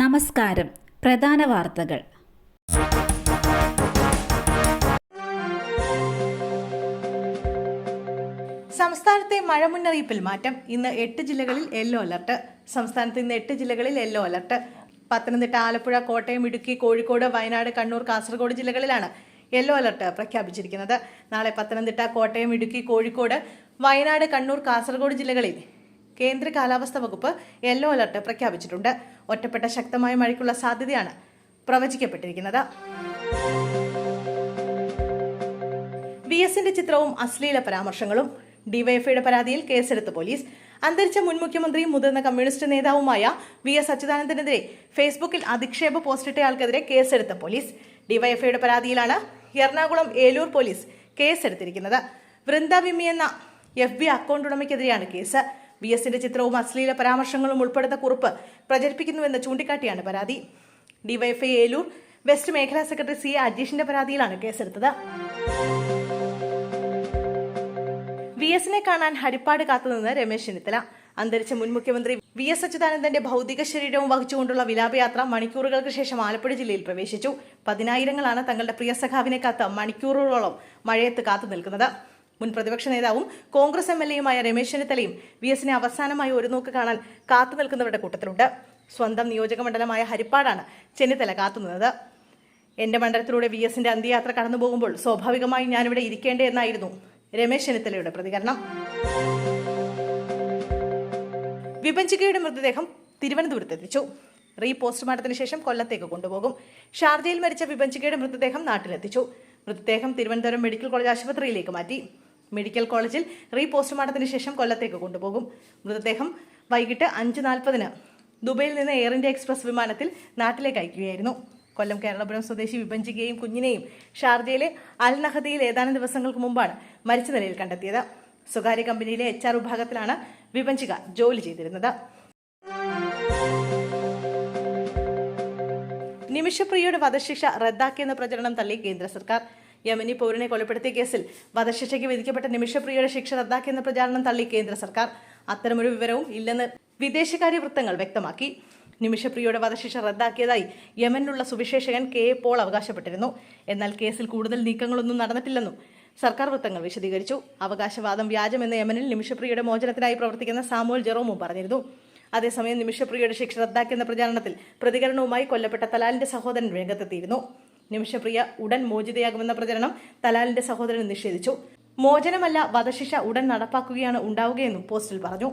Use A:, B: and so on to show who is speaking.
A: നമസ്കാരം. പ്രധാന വാർത്തകൾ.
B: സംസ്ഥാനത്തെ മഴ മുന്നറിയിപ്പിൽ മാറ്റം. ഇന്ന് എട്ട് ജില്ലകളിൽ യെല്ലോ അലർട്ട്. സംസ്ഥാനത്ത് ഇന്ന് എട്ട് ജില്ലകളിൽ യെല്ലോ അലർട്ട്. പത്തനംതിട്ട ആലപ്പുഴ കോട്ടയം ഇടുക്കി കോഴിക്കോട് വയനാട് കണ്ണൂർ കാസർഗോഡ് ജില്ലകളിലാണ് യെല്ലോ അലർട്ട് പ്രഖ്യാപിച്ചിരിക്കുന്നത്. നാളെ പത്തനംതിട്ട കോട്ടയം ഇടുക്കി കോഴിക്കോട് വയനാട് കണ്ണൂർ കാസർഗോഡ് ജില്ലകളിൽ കേന്ദ്ര കാലാവസ്ഥാ വകുപ്പ് യെല്ലോ അലർട്ട് പ്രഖ്യാപിച്ചിട്ടുണ്ട്. ഒറ്റപ്പെട്ട ശക്തമായ മഴയ്ക്കുള്ള സാധ്യതയാണ് പ്രവചിക്കപ്പെട്ടിരിക്കുന്നത്. വി എസിന്റെ ചിത്രവും അശ്ലീല പരാമർശങ്ങളും. ഡിവൈഎഫ്ഐയുടെ പരാതിയിൽ കേസെടുത്ത് പോലീസ്. അന്തരിച്ച മുൻ മുഖ്യമന്ത്രിയും മുതിർന്ന കമ്മ്യൂണിസ്റ്റ് നേതാവുമായ വി എസ് അച്യുതാനന്ദനെതിരെ ഫേസ്ബുക്കിൽ അധിക്ഷേപ പോസ്റ്റിട്ടയാൾക്കെതിരെ കേസെടുത്ത പോലീസ്. ഡിവൈഎഫ്ഐയുടെ പരാതിയിലാണ് എറണാകുളം ഏലൂർ പോലീസ് കേസെടുത്തിരിക്കുന്നത്. വൃന്ദ വിമി എന്ന എഫ് ബി അക്കൗണ്ട് ഉടമയ്ക്കെതിരെയാണ് കേസ്. വി എസിന്റെ ചിത്രവും അശ്ലീല പരാമർശങ്ങളും ഉൾപ്പെടുന്ന കുറിപ്പ് പ്രചരിപ്പിക്കുന്നുവെന്ന് ചൂണ്ടിക്കാട്ടിയാണ് പരാതി. ഡിവൈഎഫ്ഐ ഏലൂർ വെസ്റ്റ് മേഖലാ സെക്രട്ടറി സി എ അജീഷിന്റെ പരാതിയിലാണ് കേസെടുത്തത്. വി എസിനെ കാണാൻ ഹരിപ്പാട് കാത്തുനിന്ന് രമേശ് ചെന്നിത്തല. അന്തരിച്ച മുൻ മുഖ്യമന്ത്രി വി എസ് അച്യുതാനന്ദന്റെ ഭൗതിക ശരീരവും വഹിച്ചുകൊണ്ടുള്ള വിലാപയാത്ര മണിക്കൂറുകൾക്ക് ശേഷം ആലപ്പുഴ ജില്ലയിൽ പ്രവേശിച്ചു. പതിനായിരങ്ങളാണ് തങ്ങളുടെ പ്രിയ സഖാവിനെ കാത്ത് മണിക്കൂറുകളോളം മഴയത്ത് കാത്തു നിൽക്കുന്നത്. മുൻ പ്രതിപക്ഷ നേതാവും കോൺഗ്രസ് എം എൽ എയുമായ രമേശ് ചെന്നിത്തലയും വി എസിനെ അവസാനമായി ഒരു നോക്ക് കാണാൻ കാത്തു നിൽക്കുന്നവരുടെ കൂട്ടത്തിലുണ്ട്. സ്വന്തം നിയോജകമണ്ഡലമായ ഹരിപ്പാടാണ് ചെന്നിത്തല കാത്തുനിന്നത് എന്റെ മണ്ഡലത്തിലൂടെ വി എസിന്റെ അന്ത്യയാത്ര കടന്നു പോകുമ്പോൾ സ്വാഭാവികമായി ഞാനിവിടെ ഇരിക്കേണ്ടേ എന്നായിരുന്നു രമേശ് ചെന്നിത്തലയുടെ പ്രതികരണം. വിപഞ്ചികയുടെ മൃതദേഹം തിരുവനന്തപുരത്ത് എത്തിച്ചു. റീ പോസ്റ്റ്മോർട്ടത്തിന് ശേഷം കൊല്ലത്തേക്ക് കൊണ്ടുപോകും. ഷാർജയിൽ മരിച്ച വിപഞ്ചികയുടെ മൃതദേഹം നാട്ടിലെത്തിച്ചു. മൃതദേഹം തിരുവനന്തപുരം മെഡിക്കൽ കോളേജ് ആശുപത്രിയിലേക്ക് മാറ്റി. മെഡിക്കൽ കോളേജിൽ റീ പോസ്റ്റ്മോർട്ടത്തിന് ശേഷം കൊല്ലത്തേക്ക് കൊണ്ടുപോകും. മൃതദേഹം വൈകിട്ട് അഞ്ച് നാൽപ്പതിന് ദുബൈയിൽ നിന്ന് എയർ ഇന്ത്യ എക്സ്പ്രസ് വിമാനത്തിൽ നാട്ടിലേക്ക് അയക്കുകയായിരുന്നു. കൊല്ലം കേരളപുരം സ്വദേശി വിഭജിക്കുകയും കുഞ്ഞിനെയും ഷാർജയിലെ അൽ നഹദയിൽ ഏതാനും ദിവസങ്ങൾക്ക് മുമ്പാണ് മരിച്ച നിലയിൽ കണ്ടെത്തിയത്. സ്വകാര്യ കമ്പനിയിലെ എച്ച് ആർ വിഭാഗത്തിലാണ് വിഭജിക ജോലി ചെയ്തിരുന്നത്. നിമിഷപ്രിയയുടെ വധശിക്ഷ റദ്ദാക്കിയെന്ന പ്രചരണം തള്ളി കേന്ദ്ര സർക്കാർ. യമനി പൗരനെ കൊലപ്പെടുത്തിയ കേസിൽ വധശിക്ഷയ്ക്ക് വിധിക്കപ്പെട്ട നിമിഷപ്രിയയുടെ ശിക്ഷ റദ്ദാക്കിയെന്ന പ്രചാരണം തള്ളി കേന്ദ്ര സർക്കാർ. അത്തരമൊരു വിവരവും ഇല്ലെന്ന് വിദേശകാര്യ വൃത്തങ്ങൾ വ്യക്തമാക്കി. നിമിഷപ്രിയയുടെ വധശിക്ഷ റദ്ദാക്കിയതായി യമനിലുള്ള സുവിശേഷകൻ കെ. എ. പോൾ അവകാശപ്പെട്ടിരുന്നു. എന്നാൽ കേസിൽ കൂടുതൽ നീക്കങ്ങളൊന്നും നടന്നിട്ടില്ലെന്നും സർക്കാർ വൃത്തങ്ങൾ വിശദീകരിച്ചു. അവകാശവാദം വ്യാജമെന്ന യമനിൽ നിമിഷപ്രിയയുടെ മോചനത്തിനായി പ്രവർത്തിക്കുന്ന സാമുവൽ ജെറോമും പറഞ്ഞിരുന്നു. അതേസമയം നിമിഷപ്രിയയുടെ ശിക്ഷ റദ്ദാക്കിയെന്ന പ്രചാരണത്തിൽ പ്രതികരണവുമായി കൊല്ലപ്പെട്ട തലാലിന്റെ സഹോദരൻ രംഗത്തെത്തിയിരുന്നു. നിമിഷപ്രിയ ഉടൻ മോചിതയാകുമെന്ന പ്രചരണം തലാലിന്റെ സഹോദരൻ നിഷേധിച്ചു. മോചനമല്ല വധശിക്ഷ ഉടൻ നടപ്പാക്കുകയാണ് ഉണ്ടാവുകയെന്നും പോസ്റ്റിൽ പറഞ്ഞു.